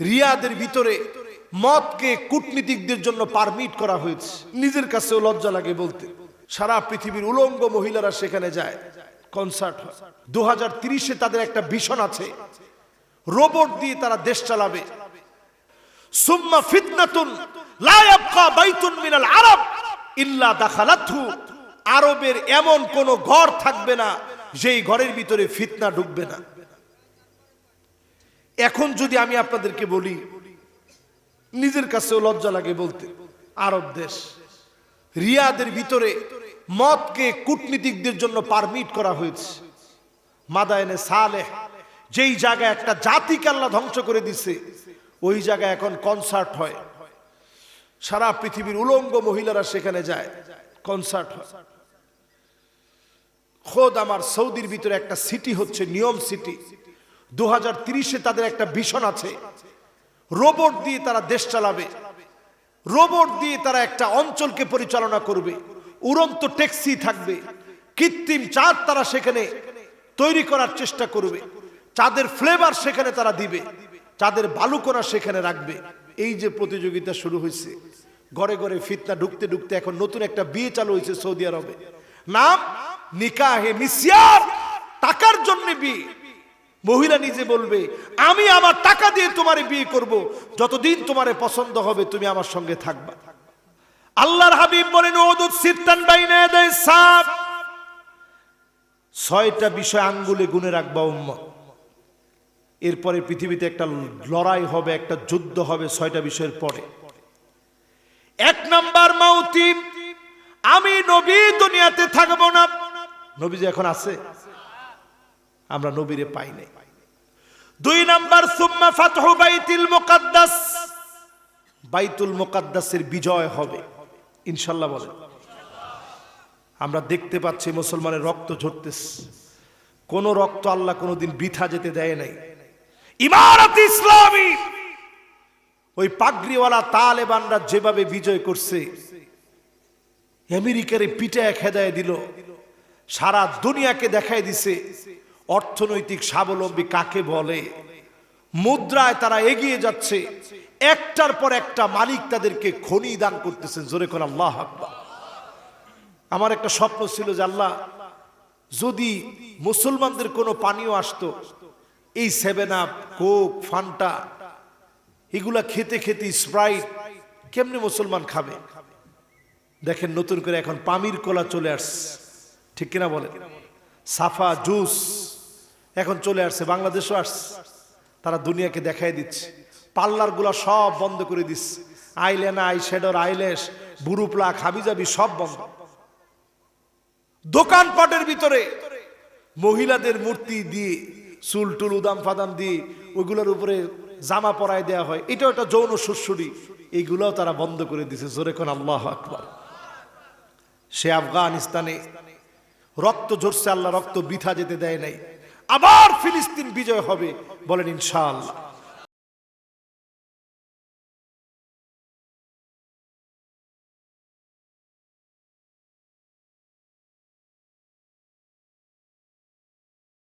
রিয়াদের ভিতরে মদকে কূটনীতিকদের জন্য পারমিট করা হয়েছে। নিজের কাছেও লজ্জা লাগে বলতে। সারা পৃথিবীর উলঙ্গ মহিলারা সেখানে যায়। কনসার্ট হয়। দু হাজার তাদের একটা ভীষণ আছে। রোবট দিয়ে তারা দেশ চালাবে। সুম্মা ফিতনাতুন লা ইয়াবকা বাইতুন মিনাল আরব ইল্লা দাখালাতহু। আরবের এমন কোন ঘর থাকবে না, যেই ঘরের ভিতরে ফিতনা ঢুকবে না। এখন যদি আমি আপনাদেরকে বলি, নিজের কাছেও লজ্জা লাগে বলতে। আরব দেশ, রিয়াদের ভিতরে মদকে কূটনীতিকদের জন্য পারমিট করা হয়েছে। মাদায়নে সালেহ, যেই জায়গায় একটা জাতিকে আল্লাহ ধ্বংস করে দিছে, ওই জায়গায় এখন কনসার্ট হয়। সারা পৃথিবীর উলঙ্গ মহিলারা সেখানে যায় কনসার্ট হয়। খোদ আমার সৌদির ভিতরে একটা সিটি হচ্ছে নিয়ম সিটি দু হাজার তাদের একটা ভীষণ আছে। রোবট দিয়ে তারা দেশ চালাবে। রোবট দিয়ে তারা একটা অঞ্চলকে পরিচালনা করবে। উড়ন্ত ট্যাক্সি থাকবে। কৃত্রিম চাঁদ তারা সেখানে তৈরি করার চেষ্টা করবে। চাঁদের ফ্লেভার সেখানে তারা দিবে। চাঁদের বালুকোনা সেখানে রাখবে। এই যে প্রতিযোগিতা শুরু হয়েছে। ঘরে ঘরে ফিতনা ঢুকতে ঢুকতে এখন নতুন একটা বিয়ে চালু হয়েছে সৌদি আরবে। নাম নিকাহে মিসিয়ার। টাকার জন্য বিয়ে। মহিলা নিজে বলবে, আমি আমার টাকা দিয়ে তোমারে বিয়ে করব। যতদিন তোমারে পছন্দ হবে, তুমি আমার সঙ্গে থাকবা। আল্লাহর হাবিব বলেন ওদুদ সিত্তান বাইনে দেয় সাপ ছয়টা বিষয় আঙ্গুলে গুনে রাখবা উম্মত। এরপরে পৃথিবীতে একটা লড়াই হবে, একটা যুদ্ধ হবে ছয়টা বিষয়ের পরে। এক নাম্বার মাউতি, আমি নবী দুনিয়াতে থাকব না। নবী যে এখন আছে? আমরা নবীরে পাই নাই। দুই নাম্বার, সুম্মা ফাতহু বাইতুল মুকাদ্দাস। বাইতুল মুকাদ্দাসের বিজয় হবে। ইনশাল্লাহ বলেন। আমরা দেখতে পাচ্ছি মুসলমানের রক্ত ঝরতেছে। কোন রক্ত আল্লাহ কোনোদিন বৃথা যেতে দেয় নাই। ইমারত ইসলামী। ওই পাগড়িওয়ালা তালেবানরা যেভাবে বিজয় করছে, আমেরিকারে পিটায় খেদায় দিল। সারা দুনিয়াকে দেখায় দিছে। অর্থনৈতিক স্বাবলম্বী কাকে বলে? মুদ্রায় তারা এগিয়ে যাচ্ছে। একটার পর একটা মালিক তাদেরকে খনি দান করতেছেন। জোরে করে আল্লাহ আকবার। আমার একটা স্বপ্ন ছিল যে আল্লাহ, যদি মুসলমানদের কোনো পানীয় আসতো, এই সেভেন আপ কোক ফান্টা এগুলা খেতে খেতে স্প্রাইট কেমনি মুসলমান খাবে? দেখেন নতুন করে এখন পামির কলা চলে আসছে। ঠিক কিনা বলেন? সাফা জুস এখন চলে আসছে, বাংলাদেশও আসছে। তারা দুনিয়াকে দেখাই দিচ্ছে। পার্লারগুলা সব বন্ধ করে দিচ্ছে। আইলেনা আই শেডর আইলেস বুরুপলা, খাবিজাবি সব বন্ধ। দোকানপাটের ভিতরে মহিলাদের মূর্তি দিয়ে, চুল টুল উদাম ফাদাম দিয়ে ওইগুলোর উপরে জামা পরায় দেওয়া হয়। এটাও একটা যৌন সুসুরি এইগুলোও তারা বন্ধ করে দিছে। জোরে কোন আল্লাহ আকবার। সে আফগানিস্তানে রক্ত ঝরছে, আল্লাহ রক্ত বৃথা যেতে দেয় নাই। আবার ফিলিস্তিন বিজয় হবে বলেন ইনশাআল্লাহ।